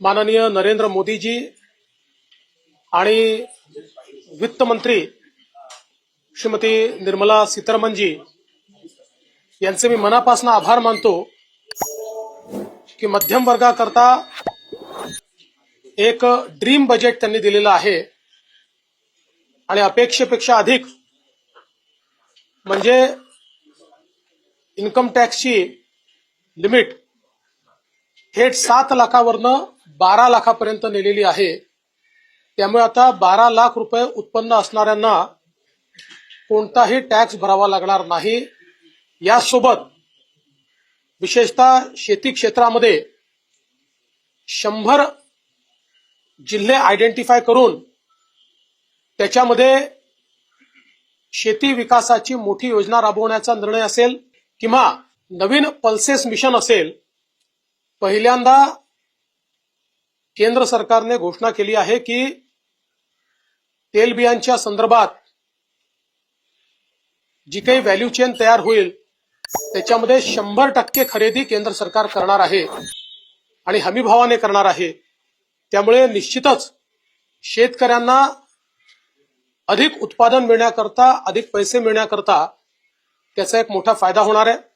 माननीय नरेंद्र मोदीजी आणि वित्तमंत्री श्रीमती निर्मला सीतारामनजी यांचे मी मनापासून आभार मानतो की मध्यम वर्गाकरता एक ड्रीम बजेट त्यांनी दिलेलं आहे आणि अपेक्षेपेक्षा अधिक म्हणजे इन्कम टॅक्सची लिमिट थेट सात लाखावरनं बारा लाखापर्यंत नेलेली आहे. त्यामुळे आता बारा लाख रुपये उत्पन्न असणाऱ्यांना कोणताही टॅक्स भरावा लागणार नाही. यासोबत विशेषतः शेती क्षेत्रामध्ये शंभर जिल्हे आयडेंटिफाय करून त्याच्यामध्ये शेती विकासाची मोठी योजना राबवण्याचा निर्णय असेल किंवा नवीन पल्सेस मिशन असेल पहिल्यांदा केंद्र सरकारने घोषणा केली आहे की तेलबियांच्या संदर्भात जी काही व्हॅल्यू चेन तयार होईल त्याच्यामध्ये शंभर टक्के खरेदी केंद्र सरकार करणार आहे आणि हमीभावाने करणार आहे. त्यामुळे निश्चितच शेतकऱ्यांना अधिक उत्पादन मिळण्याकरता अधिक पैसे मिळण्याकरता त्याचा एक मोठा फायदा होणार आहे.